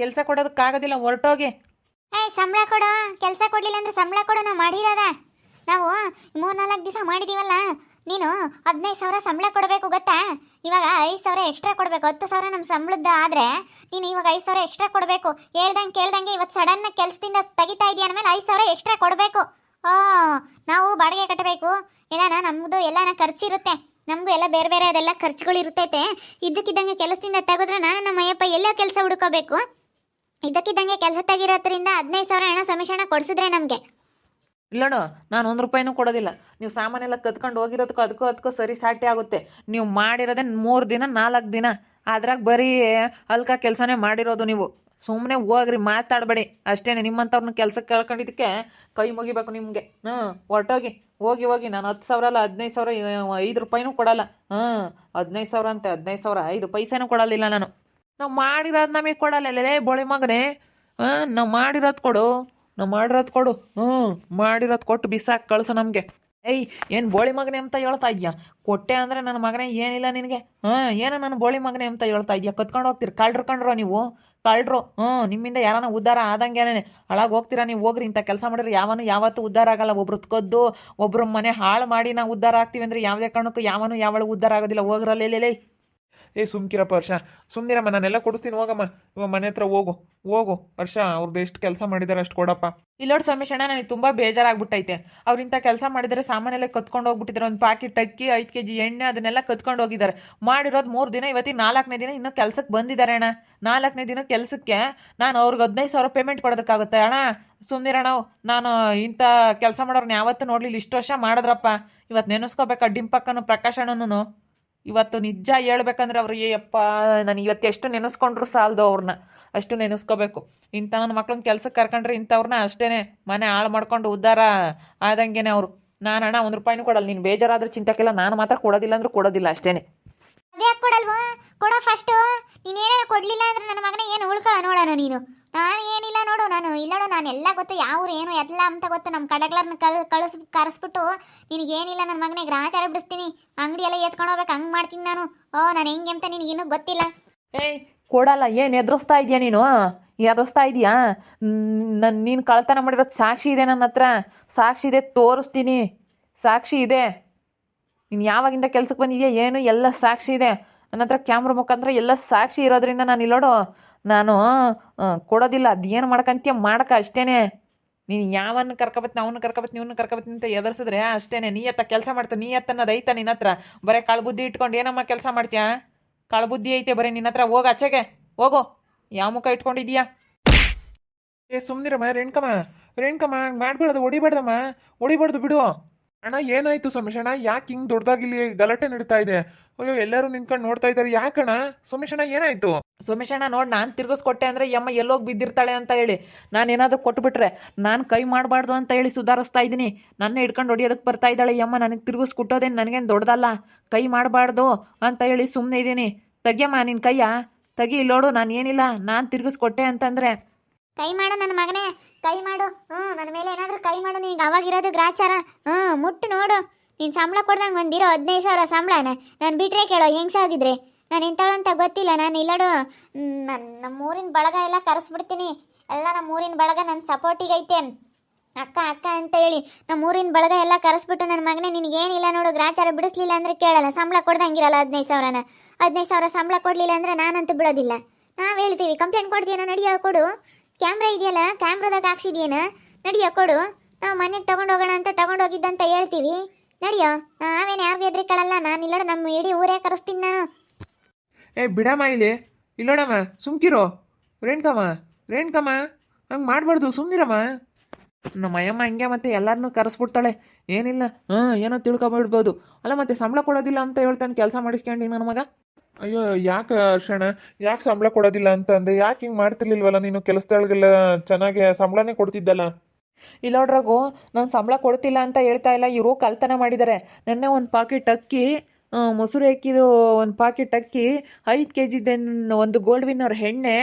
ಕೆಲಸ ಕೊಡೋದಕ್ಕಾಗೋದಿಲ್ಲ, ಹೊರಟೋಗಿ. ಏ, ಸಂಬಳ ಕೊಡು. ಕೆಲಸ ಕೊಡಲಿಲ್ಲ ಅಂದ್ರೆ ಸಂಬಳ ಕೊಡು, ನಾವು ಮಾಡಿರೋದ. ನಾವು ಮೂರ್ನಾಲ್ಕು ದಿವಸ ಮಾಡಿದೀವಲ್ಲ, ನೀನು ಹದಿನೈದು ಸಾವಿರ ಸಂಬಳ ಕೊಡಬೇಕು ಗೊತ್ತಾ? ಇವಾಗ ಐದು ಸಾವಿರ ಎಕ್ಸ್ಟ್ರಾ ಕೊಡಬೇಕು. ಹತ್ತು ಸಾವಿರ ನಮ್ಮ ಸಂಬಳದ ಆದರೆ ನೀನು ಇವಾಗ ಐದು ಸಾವಿರ ಎಕ್ಸ್ಟ್ರಾ ಕೊಡಬೇಕು. ಹೇಳ್ದಂಗೆ ಕೇಳ್ದಂಗೆ ಇವತ್ತು ಸಡನ್ನ ಕೆಲಸದಿಂದ ತೆಗಿತಾ ಇದೆಯಾ ಅಂದಮೇಲೆ ಐದು ಸಾವಿರ ಎಕ್ಸ್ಟ್ರಾ ಕೊಡಬೇಕು. ಓ, ನಾವು ಬಾಡಿಗೆ ಕಟ್ಟಬೇಕು ಎಲ್ಲನ ನಮ್ಮದು ಎಲ್ಲನ ಖರ್ಚಿರುತ್ತೆ ನಮಗೂ ಎಲ್ಲ ಬೇರೆ ಬೇರೆ ಅದೆಲ್ಲ ಖರ್ಚುಗಳು ಇರ್ತೈತೆ. ಇದ್ದಕ್ಕಿದ್ದಂಗೆ ಕೆಲಸದಿಂದ ತೆಗೆದ್ರೆ ನಾನು ನಮ್ಮ ಅಯ್ಯಪ್ಪ ಎಲ್ಲ ಕೆಲಸ ಹುಡುಕೋಬೇಕು. ಇದಕ್ಕಿದ್ದಂಗೆ ಕೆಲಸ ತೆಗಿರೋದ್ರಿಂದ ಹದಿನೈದು ಸಾವಿರ ಹಣ ಸಮಿಷಣ ಕೊಡಿಸಿದ್ರೆ ನಮಗೆ. ಇಲ್ಲೋಣ ನಾನು ಒಂದು ರೂಪಾಯಿನೂ ಕೊಡೋದಿಲ್ಲ. ನೀವು ಸಾಮಾನೆಲ್ಲ ಕತ್ಕೊಂಡು ಹೋಗಿರೋದಕ್ಕೂ ಅದಕ್ಕೂ ಅದಕ್ಕೂ ಸರಿ ಸಾಟಿ ಆಗುತ್ತೆ. ನೀವು ಮಾಡಿರೋದೇ ಮೂರು ದಿನ, ನಾಲ್ಕು ದಿನ. ಅದ್ರಾಗ ಬರೀ ಅಲ್ಕ ಕೆಲಸನೇ ಮಾಡಿರೋದು ನೀವು. ಸುಮ್ಮನೆ ಹೋಗ್ರಿ, ಮಾತಾಡಬೇಡಿ. ಅಷ್ಟೇ ನಿಮ್ಮಂಥವ್ರನ್ನ ಕೆಲಸಕ್ಕೆ ಕೇಳ್ಕೊಂಡಿದ್ದಕ್ಕೆ ಕೈ ಮುಗಿಬೇಕು ನಿಮಗೆ. ಹ್ಞೂ ಹೊರಟೋಗಿ. ಹೋಗಿ ಹೋಗಿ. ನಾನು ಹತ್ತು ಸಾವಿರ ಅಲ್ಲ, ಹದಿನೈದು ಸಾವಿರ ಐದು ರೂಪಾಯಿನೂ ಕೊಡಲ್ಲ. ಹಾಂ ಹದಿನೈದು ಸಾವಿರ ಅಂತೆ, ಹದಿನೈದು ಸಾವಿರ, ಐದು ಪೈಸೆನೂ ಕೊಡಲಿಲ್ಲ ನಾನು. ನಾವು ಮಾಡಿರೋದು ನಮಗೆ ಕೊಡಲ್ಲ. ಲೇ ಬೋಳಿ ಮಗನೇ ಹಾಂ ನಾವು ಮಾಡಿರೋದು ಕೊಡು. ನಾವು ಮಾಡಿರೋದು ಕೊಡು. ಹ್ಞೂ ಮಾಡಿರೋದು ಕೊಟ್ಟು ಬಿಸಾಕಿ ಕಳಿಸು ನಮಗೆ. ಏಯ್, ಏನು ಬೋಳಿ ಮಗನೇ ಅಂತ ಹೇಳ್ತಾ ಇದೆಯಾ? ಕೊಟ್ಟೆ ಅಂದರೆ ನನ್ನ ಮಗನೇ ಏನಿಲ್ಲ ನಿನಗೆ? ಹಾಂ, ಏನೋ ನನ್ನ ಬೋಳಿ ಮಗನೇ ಅಂತ ಹೇಳ್ತಾ ಇದೆಯಾ? ಕತ್ಕೊಂಡು ಹೋಗ್ತೀರಿ. ಕಳ್ಳರು ಕಂಡ್ರೋ ನೀವು? ಕಳ್ಳರು. ಹ್ಞೂ ನಿಮ್ಮಿಂದ ಯಾರನ್ನ ಉದ್ಧಾರ ಆದಂಗೆನೇ ಹಾಳಾಗಿ ಹೋಗ್ತೀರಾ ನೀವು? ಹೋಗ್ರಿ ಇಂಥ ಕೆಲಸ ಮಾಡಿದ್ರೆ ಯಾವನು ಯಾವತ್ತೂ ಉದ್ಧಾರ ಆಗಲ್ಲ. ಒಬ್ರು ಕದ್ದು, ಒಬ್ರು ಮನೆ ಹಾಳು ಮಾಡಿ ನಾವು ಉದ್ಧಾರ ಆಗ್ತೀವಿ ಅಂದರೆ ಯಾವುದೇ ಕಾರಣಕ್ಕೂ ಯಾವನು ಯಾವಳು ಉದ್ಧಾರ ಆಗೋದಿಲ್ಲ. ಹೋಗ್ರಲ್ಲೇ ಏ, ಸುಮ್ಕಿರಪ್ಪ ಹರ್ಷ. ಸುಮ್ಮನಿರಮ್ಮ ನಾನೆಲ್ಲ ಕೊಡಿಸ್ತೀನಿ, ಹೋಗಮ್ಮ. ಇವಾಗ ಮನೆ ಹತ್ರ ಹೋಗು. ಹೋಗು. ಹರ್ಷ ಅವ್ರದ್ದು ಎಷ್ಟು ಕೆಲಸ ಮಾಡಿದಾರೆ ಅಷ್ಟು ಕೊಡಪ್ಪ. ಇಲ್ಲೋಡ್ ಸೋಮೇಶಣ್ಣ, ನನಗೆ ತುಂಬ ಬೇಜಾರಾಗ್ಬಿಟ್ಟೈತೆ. ಅವ್ರು ಇಂಥ ಕೆಲಸ ಮಾಡಿದರೆ, ಸಾಮಾನೆಲ್ಲ ಕತ್ಕೊಂಡು ಹೋಗ್ಬಿಟ್ಟಿದ್ದಾರೆ ಒಂದು ಪ್ಯಾಕೆಟ್ ಅಕ್ಕಿ, ಐದು ಕೆ ಜಿ ಎಣ್ಣೆ, ಅದನ್ನೆಲ್ಲ ಕತ್ಕೊಂಡು ಹೋಗಿದ್ದಾರೆ ಮಾಡಿರೋದು ಮೂರು ದಿನ ಇವತ್ತಿನ ನಾಲ್ಕನೇ ದಿನ ಇನ್ನೂ ಕೆಲಸಕ್ಕೆ ಬಂದಿದ್ದಾರೆ ಅಣ್ಣ. ನಾಲ್ಕನೇ ದಿನ ಕೆಲಸಕ್ಕೆ ನಾನು ಅವ್ರಿಗೆ ಹದಿನೈದು ಸಾವಿರ ಪೇಮೆಂಟ್ ಕೊಡೋದಕ್ಕಾಗುತ್ತೆ. ಅಣ್ಣ ಸುಮ್ಮನಿರಣ್ಣ ನಾನು ಇಂಥ ಕೆಲಸ ಮಾಡೋರ್ನ ಯಾವತ್ತೂ ನೋಡಲಿಲ್ಲ. ಇಷ್ಟು ವರ್ಷ ಮಾಡಿದ್ರಪ್ಪ. ಇವತ್ತು ನೆನೆಸ್ಕೋಬೇಕಾ, ಡಿಂಪಕ್ಕನು ಪ್ರಕಾಶ್ ಅಣ್ಣನೂ ಇವತ್ತು ನಿಜ ಹೇಳ್ಬೇಕಂದ್ರೆ ಅವ್ರು, ಏಯಪ್ಪ, ನಾನು ಇವತ್ತು ಎಷ್ಟು ನೆನೆಸ್ಕೊಂಡ್ರು ಸಾಲದು ಅವ್ರನ್ನ ಅಷ್ಟು ನೆನೆಸ್ಕೋಬೇಕು. ಇಂಥ ನನ್ನ ಮಕ್ಳನ್ನ ಕೆಲ್ಸಕ್ಕೆ ಕರ್ಕೊಂಡ್ರೆ ಇಂಥವ್ರನ್ನ ಅಷ್ಟೇ ಮನೆ ಹಾಳು ಮಾಡ್ಕೊಂಡು ಉದ್ಧಾರ ಆದಂಗೆನೆ ಅವರು. ನಾನು ಅಣ್ಣ ಒಂದು ರೂಪಾಯಿನೂ ಕೊಡಲ್ಲ. ನೀನು ಬೇಜಾರಾದರೂ ಚಿಂತಕ್ಕೆಲ್ಲ ನಾನು ಮಾತ್ರ ಕೊಡೋದಿಲ್ಲ ಅಂದರೂ ಕೊಡೋದಿಲ್ಲ ಅಷ್ಟೇ ಅದೇ ಕೊಡಲ್ವಾ? ಕೊಡೋ ಫಸ್ಟು ನೀನು ಏನಾರ ಕೊಡಲಿಲ್ಲ ಅಂದ್ರೆ ನನ್ನ ಮಗನ ಏನು ಉಳ್ಕೊಳ್ಳೋ ನೋಡೋಣ ನೀನು. ನಾನು ಏನಿಲ್ಲ ನೋಡು ನಾನು. ಇಲ್ಲ ನೋಡು, ನಾನು ಎಲ್ಲ ಗೊತ್ತು. ಯಾವ ಏನು, ಎಲ್ಲ ಅಂತ ಗೊತ್ತು. ನಮ್ಮ ಕಡಗ್ಲರ್ನ ಕಲ್, ಕಳಿಸ್, ಕರೆಸ್ಬಿಟ್ಟು ನಿನಗೇನಿಲ್ಲ ನನ್ನ ಮಗನೇ ಗ್ರಾಚಾರ ಬಿಡಿಸ್ತೀನಿ. ಅಂಗಡಿ ಎಲ್ಲ ಎತ್ಕೊಂಡು ಹೋಗ್ಬೇಕು, ಹಂಗೆ ಮಾಡ್ತೀನಿ ನಾನು. ಓ, ನಾನು ಹೆಂಗೆ ಅಂತ ನಿನಗಿನ್ನೂ ಗೊತ್ತಿಲ್ಲ. ಏಯ್, ಕೊಡಲ್ಲ, ಏನು ಎದುರಿಸ್ತಾ ಇದೆಯಾ ನೀನು? ಎದುರಿಸ್ತಾ ಇದೆಯಾ? ನನ್ನ ನೀನು ಕಳ್ತನ ಮಾಡಿರೋದು ಸಾಕ್ಷಿ ಇದೆ ನನ್ನ ಹತ್ರ. ಸಾಕ್ಷಿ ಇದೆ, ತೋರಿಸ್ತೀನಿ. ಸಾಕ್ಷಿ ಇದೆ. ನೀನು ಯಾವಾಗಿಂದ ಕೆಲ್ಸಕ್ಕೆ ಬಂದಿದ್ಯಾ? ಏನು? ಎಲ್ಲ ಸಾಕ್ಷಿ ಇದೆ. ನನ್ನ ಹತ್ರ ಕ್ಯಾಮ್ರ ಮುಖಾಂತರ ಎಲ್ಲ ಸಾಕ್ಷಿ ಇರೋದ್ರಿಂದ ನಾನು ಇಲ್ಲೋಡು ನಾನು ಕೊಡೋದಿಲ್ಲ. ಅದೇನು ಮಾಡ್ಕಂತೀಯ? ಮಾಡಕ ಅಷ್ಟೇ ನೀನು ಯಾವನ್ನ ಕರ್ಕೊಬತ್ತೀನಿ ಅವನ್ನ ಕರ್ಕೊಬತ್ತೀನಿ ಇವನ್ನ ಕರ್ಕೊಬತ್ತೀನಿ ಅಂತ ಎದುರಿಸಿದ್ರೆ ಅಷ್ಟೇ ನೀಯತ್ತ ಕೆಲಸ ಮಾಡ್ತೀನಿ ನೀಯತ್ತ ಅನ್ನೋದು ಐತ ನಿನ್ನ ಹತ್ರ. ಬರೀ ಕಾಳು ಬುದ್ಧಿ ಇಟ್ಕೊಂಡು ಏನಮ್ಮ ಕೆಲಸ ಮಾಡ್ತೀಯಾ? ಕಾಳು ಬುದ್ಧಿ ಐತೆ ಬರೀ ನಿನ್ನ ಹತ್ರ. ಹೋಗು ಆಚೆಗೆ. ಹೋಗು. ಯಾವ ಮುಖ ಇಟ್ಕೊಂಡಿದ್ಯಾ? ಏ ಸುಮ್ಮನಿರಮ್ಮ ರೇಣ್ಕಮ್ಮ. ರೇಣ್ಕಮ್ಮ, ಹಂಗೆ ಹೊಡಿಬಾರ್ದಮ್ಮ ಹೊಡಿಬಾರ್ದು ಬಿಡು. ಅಣ್ಣ, ಏನಾಯ್ತು ಸೋಮೇಶ್ ಅಣ್ಣ? ಯಾಕೆ ಹಿಂಗ್ ದೊಡ್ಡದಾಗಿ ಇಲ್ಲಿ ಗಲಾಟೆ ನಡೀತಾ ಇದೆ? ಅಯ್ಯೋ, ಎಲ್ಲರೂ ನಿಂತ್ಕೊಂಡು ನೋಡ್ತಾ ಇದ್ದಾರೆ. ಯಾಕಣ್ಣ? ಸೋಮೇಶ್ ಅಣ್ಣ, ಏನಾಯ್ತು? ಸೋಮೇಶಣ್ಣ ನೋಡಿ, ನಾನು ತಿರ್ಗಿಸ್ಕೊಟ್ಟೆ ಅಂದರೆ ಯಮ್ಮ ಎಲ್ಲೋಗಿ ಬಿದ್ದಿರ್ತಾಳೆ ಅಂತ ಹೇಳಿ. ನಾನು ಏನಾದರೂ ಕೊಟ್ಬಿಟ್ರೆ ನಾನು ಕೈ ಮಾಡಬಾರ್ದು ಅಂತ ಹೇಳಿ ಸುಧಾರಿಸ್ತಾ ಇದ್ದೀನಿ ನನ್ನ ಹಿಡ್ಕೊಂಡು ಹೊಡಿಯೋದಕ್ಕೆ ಬರ್ತಾ ಇದ್ದಾಳೆ ಯಮ್ಮ. ನನಗೆ ತಿರ್ಗಿಸ್ಕೊಟ್ಟೋದೇನು ನನಗೇನು ದೊಡ್ಡದಲ್ಲ? ಕೈ ಮಾಡಬಾರ್ದು ಅಂತ ಹೇಳಿ ಸುಮ್ಮನೆ ಇದ್ದೀನಿ ತೆಗಿಯಮ್ಮ ನಿನ್ನ ಕೈಯ? ತಗಿ, ಇಲ್ಲೋಡು, ನಾನು ಏನಿಲ್ಲ. ನಾನು ತಿರ್ಗಿಸ್ಕೊಟ್ಟೆ ಅಂತಂದರೆ ಕೈ ಮಾಡು ನನ್ನ ಮಗನೇ, ಕೈ ಮಾಡು. ಹ್ಞೂ ನನ್ನ ಮೇಲೆ ಏನಾದರೂ ಕೈ ಮಾಡು ನೀನು ಅವಾಗಿರೋದು ಗ್ರಾಚಾರ. ಹ್ಞೂ ಮುಟ್ಟು ನೋಡು. ನೀನು ಸಂಬಳ ಕೊಡ್ದಂಗೆ ಒಂದಿರೋ ಹದಿನೈದು ಸಾವಿರ ಸಂಬಳನ. ನಾನು ಬಿಟ್ಟರೆ ಕೇಳೋ ಹೆಂಗೆ ಆಗಿದ್ರೆ? ನಾನು ಎಂಥಳು ಅಂತ ಗೊತ್ತಿಲ್ಲ, ನಾನು ಇಲ್ಲಡು. ನನ್ನ ನಮ್ಮ ಊರಿನ ಬಳಗ ಎಲ್ಲ ಕರೆಸ್ಬಿಡ್ತೀನಿ. ಎಲ್ಲ ನಮ್ಮ ಊರಿನ ಬಳಗ ನನ್ನ ಸಪೋರ್ಟಿಗೆ ಐತೆ. ಅಕ್ಕ ಅಕ್ಕ ಅಂತ ಹೇಳಿ ನಮ್ಮ ಊರಿನ ಬಳಗ ಎಲ್ಲ ಕರೆಸ್ಬಿಟ್ಟು ನನ್ನ ಮಗನೇ, ನಿನಗೇನಿಲ್ಲ ನೋಡು, ಗ್ರಾಚಾರ ಬಿಡಿಸ್ಲಿಲ್ಲ ಅಂದರೆ ಕೇಳಲ್ಲ. ಸಂಬಳ ಕೊಡ್ದಂಗಿರಲ್ಲ ಹದಿನೈದು ಸಾವಿರನ. ಹದಿನೈದು ಸಾವಿರ ಸಂಬಳ ಕೊಡಲಿಲ್ಲ ಅಂದರೆ ನಾನಂತೂ ಬಿಡೋದಿಲ್ಲ. ನಾವು ಹೇಳ್ತೀವಿ, ಕಂಪ್ಲೇಂಟ್ ಕೊಡ್ತೀನ ನಡಿಯೋ, ಕೊಡು. ಕ್ಯಾಮ್ರಾ ಇದೆಯಲ್ಲ? ಕ್ಯಾಮ್ರಾದಾಗ ಹಾಕ್ಸಿದ್ಯೇನ ನಡಿಯೋ, ಕೊಡು. ನಾವು ಮನೆಗೆ ತಗೊಂಡು ಹೋಗೋಣ ಅಂತ ತಗೊಂಡು ಹೋಗಿದ್ದಂತ ಹೇಳ್ತೀವಿ. ನಡಿಯೋ ನಾವೇನು ಯಾರಿಗೂ ಕಳಲ್ಲ ನಾನು ಇಲ್ಲ ನಮ್ಮ ಇಡೀ ಊರೇ ಕರೆಸ್ತೀನಿ ನಾನು. ಏ, ಬಿಡಮ್ಮ ಇಲ್ಲಿ. ಇಲ್ಲೋಡಮ್ಮ, ಸುಮ್ಕಿರೋ. ರೇಣ್ಕಮ್ಮ ರೇಣ್ಕಮ್ಮ, ಹಂಗೆ ಮಾಡಬಾರ್ದು ಸುಮ್ಮನಿರಮ್ಮ ನಮ್ಮ ಅಯ್ಯಮ್ಮ ಹಿಂಗೆ ಮತ್ತೆ ಎಲ್ಲರನ್ನೂ ಕರೆಸ್ಬಿಡ್ತಾಳೆ. ಏನಿಲ್ಲ, ಹಾಂ, ಏನೋ ತಿಳ್ಕೊಬಿಡ್ಬೋದು. ಅಲ್ಲ, ಮತ್ತೆ ಸಂಬಳ ಕೊಡೋದಿಲ್ಲ ಅಂತ ಹೇಳ್ತಾನೆ, ಕೆಲಸ ಮಾಡಿಸ್ಕೊಂಡು ನನ್ನ ಮಗ. ಅಯ್ಯೋ, ಯಾಕೆ ಅರ್ಷಣ? ಯಾಕೆ ಸಂಬಳ ಕೊಡೋದಿಲ್ಲ ಅಂತ ಅಂದೆ ಯಾಕೆ ಹಿಂಗೆ ಮಾಡ್ತಿರ್ಲಿಲ್ವಲ್ಲ ನೀನು ಕೆಲಸದೊಳಗೆಲ್ಲ ಚೆನ್ನಾಗಿ ಸಂಬಳನೇ ಕೊಡ್ತಿದ್ದಲ್ಲ? ಇಲ್ಲ ನೋಡ್ರಾಗು, ನಾನು ಸಂಬಳ ಕೊಡ್ತಿಲ್ಲ ಅಂತ ಹೇಳ್ತಾ ಇಲ್ಲ. ಇವರು ಕಳ್ತನ ಮಾಡಿದ್ದಾರೆ ನೆನ್ನೆ ಒಂದು ಪಾಕೆಟ್ ಅಕ್ಕಿ ಮೊಸರು ಅಕ್ಕಿದು ಒಂದು ಪಾಕೆಟ್ ಅಕ್ಕಿ, ಐದು ಕೆ ಜಿದೇನು ಒಂದು ಗೋಲ್ಡ್ ವಿನ್ನರ್ ಎಣ್ಣೆ,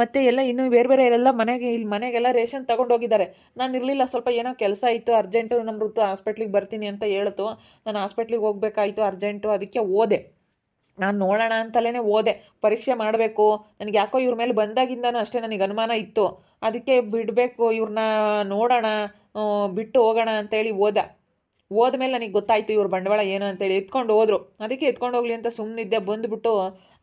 ಮತ್ತು ಎಲ್ಲ ಇನ್ನೂ ಬೇರೆ ಬೇರೆ ಎಲ್ಲ ಮನೆಗೆ, ಇಲ್ಲಿ ಮನೆಗೆಲ್ಲ ರೇಷನ್ ತೊಗೊಂಡೋಗಿದ್ದಾರೆ. ನಾನು ಇರಲಿಲ್ಲ, ಸ್ವಲ್ಪ ಏನೋ ಕೆಲಸ ಇತ್ತು ಅರ್ಜೆಂಟು ನಮ್ಮ ಋತು ಹಾಸ್ಪಿಟ್ಲಿಗೆ ಬರ್ತೀನಿ ಅಂತ ಹೇಳ್ತು. ನಾನು ಹಾಸ್ಪಿಟ್ಲಿಗೆ ಹೋಗ್ಬೇಕಾಯ್ತು ಅರ್ಜೆಂಟು ಅದಕ್ಕೆ ಹೋದೆ ನಾನು ನೋಡೋಣ ಅಂತಲೇ ಓದೆ ಪರೀಕ್ಷೆ ಮಾಡಬೇಕು. ನನಗೆ ಯಾಕೋ ಇವ್ರ ಮೇಲೆ ಬಂದಾಗಿಂದನೂ ಅಷ್ಟೇ ನನಗೆ ಅನುಮಾನ ಇತ್ತು. ಅದಕ್ಕೆ ಬಿಡಬೇಕು ಇವ್ರನ್ನ ನೋಡೋಣ ಬಿಟ್ಟು ಹೋಗೋಣ ಅಂತೇಳಿ ಓದ ಹೋದ್ಮೇಲೆ ನನಗೆ ಗೊತ್ತಾಯಿತು ಇವ್ರ ಬಂಡವಾಳ ಏನು ಅಂತೇಳಿ. ಎತ್ಕೊಂಡು ಹೋದ್ರು. ಅದಕ್ಕೆ ಎತ್ಕೊಂಡು ಹೋಗ್ಲಿ ಅಂತ ಸುಮ್ಮನಿದ್ದೆ ಬಂದುಬಿಟ್ಟು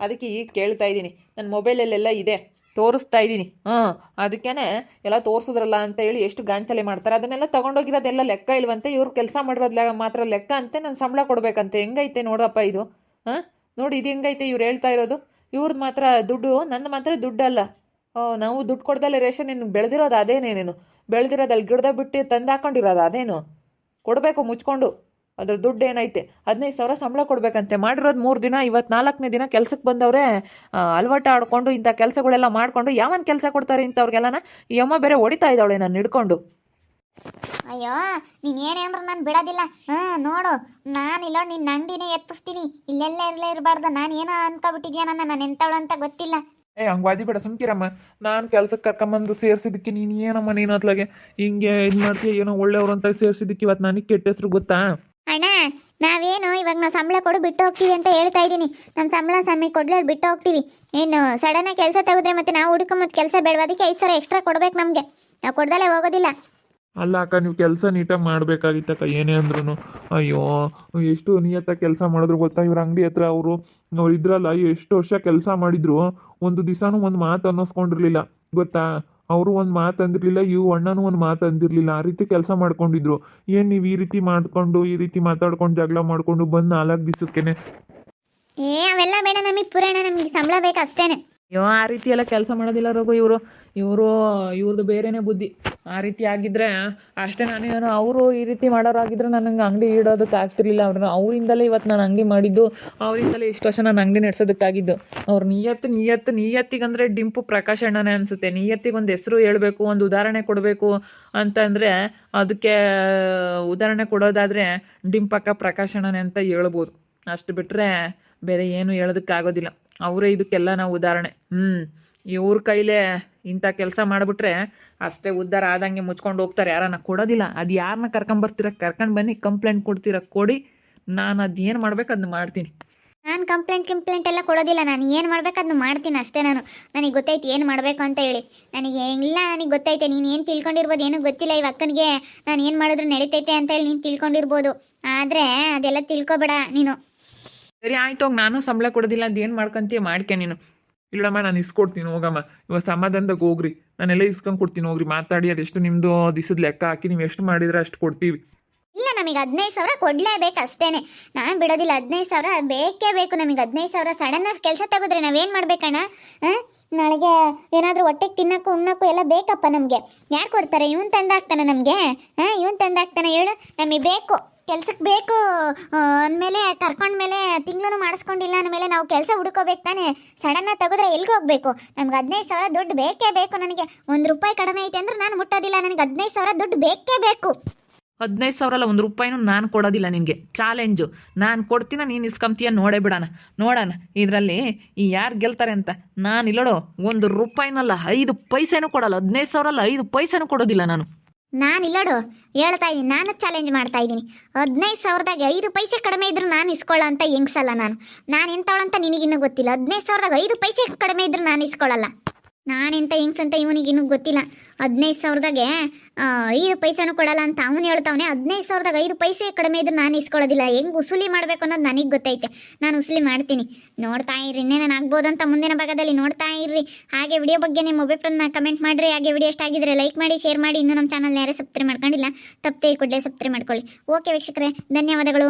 ಅದಕ್ಕೆ ಈಗ ಕೇಳ್ತಾ ಇದ್ದೀನಿ. ನನ್ನ ಮೊಬೈಲಲ್ಲೆಲ್ಲ ಇದೆ. ತೋರಿಸ್ತಾ ಇದ್ದೀನಿ. ಹಾಂ ಅದಕ್ಕೇ ಎಲ್ಲ ತೋರಿಸಿದ್ರಲ್ಲ ಅಂತ ಹೇಳಿ ಎಷ್ಟು ಗಾಂಚಲೆ ಮಾಡ್ತಾರೆ. ಅದನ್ನೆಲ್ಲ ತೊಗೊಂಡೋಗಿರೋದೆಲ್ಲ ಲೆಕ್ಕ ಇಲ್ವಂತೆ. ಇವ್ರು ಕೆಲಸ ಮಾಡಿರೋದು ಮಾತ್ರ ಲೆಕ್ಕ ಅಂತೆ. ನಾನು ಸಂಬಳ ಕೊಡಬೇಕಂತೆ. ಹೆಂಗೈತೆ ನೋಡಪ್ಪ ಇದು? ಹಾಂ? ನೋಡಿ ಇದು ಹೆಂಗೈತೆ ಇವ್ರು ಹೇಳ್ತಾ ಇರೋದು. ಇವ್ರದ್ದು ಮಾತ್ರ ದುಡ್ಡು ನನ್ನ ಮಾತ್ರ ದುಡ್ಡಲ್ಲ. ಓ, ನಾವು ದುಡ್ಡು ಕೊಡ್ದಲ್ಲೇ ರೇಷನ್ ನೀನು ಬೆಳೆದಿರೋದು ಅದೇನೇ ನೀನು. ಬೆಳೆದಿರೋದು ಅಲ್ಲಿ ಗಿಡದ ಬಿಟ್ಟು ತಂದು ಹಾಕೊಂಡಿರೋದು ಅದೇನು? ಕೊಡಬೇಕು ಮುಚ್ಕೊಂಡು. ಅದ್ರ ದುಡ್ಡು ಏನೈತೆ? ಹದಿನೈದು ಸಾವಿರ ಸಂಬಳ ಕೊಡಬೇಕಂತೆ. ಮಾಡಿರೋದು ಮೂರು ದಿನ, ಇವತ್ತು ನಾಲ್ಕನೇ ದಿನ ಕೆಲ್ಸಕ್ಕೆ ಬಂದವರೇ ಅಲ್ವಾಟ ಆಡಿಕೊಂಡು ಇಂಥ ಕೆಲಸಗಳೆಲ್ಲ ಮಾಡಿಕೊಂಡು ಯಾವನ್ ಕೆಲಸ ಕೊಡ್ತಾರೆ ಇಂಥವ್ರಿಗೆಲ್ಲನ? ಈ ಅಮ್ಮ ಬೇರೆ ಹೊಡಿತಾ ಇದ್ದಾಳೆ ನಾನು ಹಿಡ್ಕೊಂಡು. ಅಯ್ಯೋ ನೀನೇನೇ ಅಂದ್ರೆ ನಾನು ಬಿಡೋದಿಲ್ಲ. ಹಾ ನೋಡು ನಾನು ಇಲ್ಲ ನಿನ್ನ ಅಂಗಡಿನೇ ಎತ್ತಿಸ್ತೀನಿ. ಇಲ್ಲೆಲ್ಲ ಇರಲೇ ಇರಬಾರ್ದು. ನಾನು ಏನೋ ಅನ್ಕೊಬಿಟ್ಟಿದ್ಯಾ ನನ್ನ? ನಾನು ಎಂತವಳು ಅಂತ ಗೊತ್ತಿಲ್ಲ. ಏ ಹಂಗೆ ವಾದಿ ಬೇಡ ಸುಮ್ಕಿರಮ್ಮ. ನಾನು ಕೆಲ್ಸಕ್ಕೆ ಕರ್ಕೊಂಬಂದು ಸೇರಿಸಿದ್ದಕ್ಕೆ ನೀನು ಏನಮ್ಮ ನೀನು ಅತ್ಲಾಗೆ ಹಿಂಗೆ ಇದು ಮಾಡ್ತೀಯ ಏನೋ ಒಳ್ಳೆಯವ್ರು ಅಂತ ಸೇರಿಸಿದ್ದಕ್ಕೆ ಇವತ್ತು ನನಗೆ ಕೆಟ್ಟ ಹೆಸರು ಗೊತ್ತಾ? ಅಣ್ಣ ನಾವೇನು ಇವಾಗ ನಾವು ಸಂಬಳ ಕೊಡು ಬಿಟ್ಟು ಹೋಗ್ತೀವಿ ಅಂತ ಹೇಳ್ತಾ ಇದ್ದೀನಿ. ನಮ್ಮ ಸಂಬಳ ಸಮಯ ಕೊಡ್ಲೇ ಬಿಟ್ಟು ಹೋಗ್ತೀವಿ. ಏನು ಸಡನ್ನಾಗಿ ಕೆಲಸ ತೆಗೆದ್ರೆ ಮತ್ತೆ ನಾವು ಹುಡ್ಕೊಂಬತ್ತು ಕೆಲಸ ಬೇಡವಾದಕ್ಕೆ ಐದು ಸಾವಿರ ಎಕ್ಸ್ಟ್ರಾ ಕೊಡ್ಬೇಕು ನಮಗೆ. ನಾವು ಕೊಡ್ದಲ್ಲೇ ಹೋಗೋದಿಲ್ಲ. ಅಲ್ಲ ಅಕ್ಕ, ನೀವು ಕೆಲಸ ನೀಟಾಗಿ ಮಾಡಬೇಕಾಗಿತ್ತಕ್ಕ, ಏನೇ ಅಂದ್ರೂ ಅಯ್ಯೋ, ಎಷ್ಟು ನಿಯತ್ತಾಗಿ ಕೆಲಸ ಮಾಡಿದ್ರು ಗೊತ್ತಾ? ಇವ್ರ ಅಂಗಡಿ ಹತ್ರ ಅವರು, ಅವ್ರು ಇದ್ರಲ್ಲ, ಎಷ್ಟು ವರ್ಷ ಕೆಲಸ ಮಾಡಿದ್ರು, ಒಂದು ದಿವಸನೂ ಒಂದು ಮಾತು ಅನ್ನಿಸ್ಕೊಂಡಿರ್ಲಿಲ್ಲ. ಗೊತ್ತಾ? ಅವರು ಒಂದು ಮಾತು ಅಂದಿರಲಿಲ್ಲ ಇವು ಅಣ್ಣನೂ ಒಂದು ಮಾತು ಅಂದಿರಲಿಲ್ಲ. ಆ ರೀತಿ ಕೆಲಸ ಮಾಡ್ಕೊಂಡಿದ್ರು. ಏನು ನೀವು ಈ ರೀತಿ ಮಾಡ್ಕೊಂಡು, ಈ ರೀತಿ ಮಾತಾಡ್ಕೊಂಡು, ಜಗಳ ಮಾಡ್ಕೊಂಡು ಬಂದು ನಾಲ್ಕು ದಿವಸಕ್ಕೇನೆ ಏ, ಅವೆಲ್ಲ ಬೇಡ ನಮಗೆ ಪುರಾಣ, ನಮಗೆ ಸಂಬಳ ಬೇಕು ಅಷ್ಟೇನೆ. ಅಯ್ಯೋ ಆ ರೀತಿ ಎಲ್ಲ ಕೆಲಸ ಮಾಡೋದಿಲ್ಲ ರಘು, ಇವರು ಇವರು ಇವ್ರದ್ದು ಬೇರೆನೇ ಬುದ್ಧಿ. ಆ ರೀತಿ ಆಗಿದ್ರೆ, ಅಷ್ಟೇ ನಾನೇನು ಅವರು ಈ ರೀತಿ ಮಾಡೋರಾಗಿದ್ರೆ ನನಗೆ ಅಂಗಡಿ ಇಡೋದಕ್ಕೆ ಆಗ್ತಿರ್ಲಿಲ್ಲ. ಅವ್ರನ್ನ ಅವರಿಂದಲೇ ಇವತ್ತು ನಾನು ಅಂಗಡಿ ಮಾಡಿದ್ದು, ಅವರಿಂದಲೇ ಇಷ್ಟು ವರ್ಷ ನಾನು ಅಂಗಡಿ ನಡೆಸೋದಕ್ಕಾಗಿದ್ದು. ಅವ್ರ ನಿಯತ್ತು ನಿಯತ್ತು, ನಿಯತ್ತಿಗಂದರೆ ಡಿಂಪು ಪ್ರಕಾಶ್ ಅಣ್ಣನೇ ಅನಿಸುತ್ತೆ. ನಿಯತ್ತಿಗೆ ಒಂದು ಹೆಸರು ಹೇಳಬೇಕು, ಒಂದು ಉದಾಹರಣೆ ಕೊಡಬೇಕು ಅಂತಂದರೆ ಅದಕ್ಕೆ, ಉದಾಹರಣೆ ಕೊಡೋದಾದರೆ ಡಿಂಪಕ್ಕ ಪ್ರಕಾಶ್ ಅಣ್ಣನೇ ಅಂತ ಹೇಳ್ಬೋದು. ಅಷ್ಟು ಬಿಟ್ಟರೆ ಬೇರೆ ಏನು ಹೇಳೋದಕ್ಕಾಗೋದಿಲ್ಲ. ಅವರೇ ಇದಕ್ಕೆಲ್ಲ ನಾವು ಉದಾಹರಣೆ. ಹ್ಞೂ ಇವ್ರ ಕೈಲೇ ಇಂಥ ಕೆಲಸ ಮಾಡಿಬಿಟ್ರೆ ಅಷ್ಟೇ ಉದ್ಧಾರ ಆದಂಗೆ ಮುಚ್ಕೊಂಡು ಹೋಗ್ತಾರೆ. ಯಾರನ್ನ ಕೊಡೋದಿಲ್ಲ. ಅದು ಯಾರನ್ನ ಕರ್ಕೊಂಬರ್ತೀರ ಕರ್ಕೊಂಡು ಬನ್ನಿ ಕಂಪ್ಲೇಂಟ್ ಕೊಡ್ತೀರ, ಕೊಡಿ. ನಾನು ಅದು ಏನು ಮಾಡ್ಬೇಕು ಅದನ್ನ ಮಾಡ್ತೀನಿ. ನಾನು ಕಂಪ್ಲೇಂಟ್ ಕಂಪ್ಲೇಂಟ್ ಎಲ್ಲ ಕೊಡೋದಿಲ್ಲ. ನಾನು ಏನು ಮಾಡ್ಬೇಕು ಅದನ್ನ ಮಾಡ್ತೀನಿ ಅಷ್ಟೇ ನಾನು. ನನಗೆ ಗೊತ್ತೈತೆ ಏನು ಮಾಡಬೇಕು ಅಂತ ಹೇಳಿ. ನನಗೆ ಎಲ್ಲ ನನಗೆ ಗೊತ್ತೈತೆ. ನೀನು ಏನು ತಿಳ್ಕೊಂಡಿರ್ಬೋದು? ಏನೂ ಗೊತ್ತಿಲ್ಲ. ಈ ಅಕ್ಕನಿಗೆ ನಾನು ಏನು ಮಾಡಿದ್ರೆ ನಡೀತೈತೆ ಅಂತ ಹೇಳಿ ನೀನು ತಿಳ್ಕೊಂಡಿರ್ಬೋದು. ಆದರೆ ಅದೆಲ್ಲ ತಿಳ್ಕೊಬೇಡ ನೀನು. ಸರಿ, ಆಯ್ತು, ಹೋಗಿ, ನಾನು ಸಂಬಳ ಕೊಡೋದಿಲ್ಲ ಅಂತ ಏನು ಮಾಡ್ಕೊಂತೀಯ? ಮಾಡ್ಕೆ ನೀನು. ಇಲ್ಲಮ್ಮ, ನಾನು ಇಸ್ಕೊಡ್ತೀನಿ, ಹೋಗಮ್ಮ. ಇವಾಗ ಸಮಾಧಾನದಾಗ ಹೋಗ್ರಿ. ನಾನೆಲ್ಲ ಇಸ್ಕೊಂಡು ಕೊಡ್ತೀನಿ, ಹೋಗ್ರಿ. ಮಾತಾಡಿ, ಅದೆಷ್ಟು ನಿಮ್ಮದು ದಿಸದ ಲೆಕ್ಕ ಹಾಕಿ ನೀವು ಎಷ್ಟು ಮಾಡಿದ್ರೆ ಅಷ್ಟು ಕೊಡ್ತೀವಿ. ಇಲ್ಲ, ನಮಗೆ ಹದಿನೈದು ಸಾವಿರ ಕೊಡಲೇಬೇಕು ಅಷ್ಟೇನೆ. ನಾನು ಬಿಡೋದಿಲ್ಲ, ಹದಿನೈದು ಸಾವಿರ ಬೇಕೇ ಬೇಕು ನಮಗೆ. ಹದಿನೈದು ಸಾವಿರ ಸಡನ್ನಾಗಿ ಕೆಲಸ ತೆಗೆದ್ರೆ ನಾವೇನು ಮಾಡ್ಬೇಕಣ್ಣ? ನಾಳೆಗೆ ಏನಾದರೂ ಹೊಟ್ಟೆಗೆ ತಿನ್ನೋಕ್ಕೂ, ಉಣ್ಣಕ್ಕೂ ಎಲ್ಲ ಬೇಕಪ್ಪ ನಮಗೆ. ಯಾರು ಕೊಡ್ತಾರೆ? ಇವನು ತಂದಾಕ್ತಾನೆ ನಮಗೆ. ಹಾಂ ಇವನು ತಂದಾಕ್ತಾನೆ, ಹೇಳು. ನಮಗೆ ಬೇಕು. ಕೆಲ್ಸಕ್ಕೆ ಬೇಕು. ಅಂದಮೇಲೆ ಕರ್ಕೊಂಡ್ಮೇಲೆ ತಿಂಗಳು ಮಾಡಿಸ್ಕೊಂಡಿಲ್ಲ. ಅಂದಮೇಲೆ ನಾವು ಕೆಲಸ ಹುಡ್ಕೋಬೇಕು ತಾನೆ. ಸಡನ್ನಾಗಿ ತೆಗೆದ್ರೆ ಎಲ್ಲಿಗೆ ಹೋಗಬೇಕು? ನಮ್ಗೆ ಹದಿನೈದು ಸಾವಿರ ದುಡ್ಡು ಬೇಕೇ ಬೇಕು ನನಗೆ. ಒಂದು ರೂಪಾಯಿ ಕಡಿಮೆ ಐತೆ ಅಂದ್ರೆ ನಾನು ಮುಟ್ಟೋದಿಲ್ಲ. ನನಗೆ ಹದಿನೈದು ಸಾವಿರ ದುಡ್ಡು ಬೇಕೇ ಬೇಕು. ಹದಿನೈದು ಸಾವಿರ ಅಲ್ಲ ಒಂದು ರೂಪಾಯಿನೂ ನಾನು ಕೊಡೋದಿಲ್ಲ ನಿನಗೆ. ಚಾಲೆಂಜು. ನಾನು ಕೊಡ್ತೀನ, ನೀನು ಇಸ್ಕೊಂತೀಯ ನೋಡೇ ಬಿಡೋಣ. ನೋಡೋಣ, ಇದರಲ್ಲಿ ಈ ಯಾರು ಗೆಲ್ತಾರೆ ಅಂತ. ನಾನು ಇಲ್ಲೋಡು, ಒಂದು ರೂಪಾಯಿನಲ್ಲ ಐದು ಪೈಸೆನೂ ಕೊಡಲ್ಲ. ಹದಿನೈದು ಸಾವಿರ ಅಲ್ಲ ಐದು ಪೈಸೆನೂ ಕೊಡೋದಿಲ್ಲ ನಾನು. ನಾನು ಇಲ್ಲಡು ಹೇಳ್ತಾ ಇದ್ದೀನಿ ನಾನು ಚಾಲೆಂಜ್ ಮಾಡ್ತಾ ಇದ್ದೀನಿ ಹದಿನೈದು ಸಾವಿರದಾಗ ಐದು ಪೈಸೆ ಕಡಿಮೆ ಇದ್ರು ನಾನು ಇಸ್ಕೊಳ್ಳೋ ಅಂತ ಹೆಂಗ್ಸಲ್ಲ ನಾನು. ನಾನು ಎಂಥವಳಂತ ನಿನಗಿನ್ನೂ ಗೊತ್ತಿಲ್ಲ. ಹದಿನೈದು ಸಾವಿರದಾಗ ಐದು ಪೈಸೆ ಕಡಿಮೆ ಇದ್ರು ನಾನು ಇಸ್ಕೊಳ್ಳಲ್ಲ ನಾನೆಂತ ಹೆಂಗ್ಸ್ ಅಂತ ಇವನಿಗಿನ್ನೂ ಗೊತ್ತಿಲ್ಲ. ಹದಿನೈದು ಸಾವಿರದಾಗೆ ಐದು ಪೈಸೆನೂ ಕೊಡಲ್ಲ ಅಂತ ಅವನು ಹೇಳ್ತಾವನೆ, ಹದಿನೈದು ಸಾವಿರದಾಗ ಐದು ಪೈಸೆ ಕಡಿಮೆ ಇದ್ರೆ ನಾನು ಇಸ್ಕೊಳ್ಳೋದಿಲ್ಲ. ಹೆಂಗೆ ಉಸುಲಿ ಮಾಡಬೇಕು ಅನ್ನೋದು ನನಗೆ ಗೊತ್ತೈತೆ. ನಾನು ಉಸುಲಿ ಮಾಡ್ತೀನಿ. ನೋಡ್ತಾ ಇರ್ರಿ ನಾನು ಆಗ್ಬೋದು ಅಂತ ಮುಂದಿನ ಭಾಗದಲ್ಲಿ ನೋಡ್ತಾ ಇರ್ರಿ. ಹಾಗೆ ವಿಡಿಯೋ ಬಗ್ಗೆ ನಿಮ್ಮ ಅಭಿಪ್ರಾಯನ ಕಮೆಂಟ್ ಮಾಡಿರಿ. ಹಾಗೆ ವಿಡಿಯೋ ಇಷ್ಟ ಆಗಿದ್ರೆ ಲೈಕ್ ಮಾಡಿ ಶೇರ್ ಮಾಡಿ. ಇನ್ನೂ ನಮ್ಮ ಚಾನಲ್ ಯಾರೇ ಸಬ್ಸ್ಕ್ರೈಬ್ ಮಾಡ್ಕೊಂಡಿಲ್ಲ, ತಪ್ಪದೆ ಕೂಡಲೇ ಸಬ್ಸ್ಕ್ರೈಬ್ ಮಾಡ್ಕೊಳ್ಳಿ. ಓಕೆ ವೀಕ್ಷಕರೇ, ಧನ್ಯವಾದಗಳು.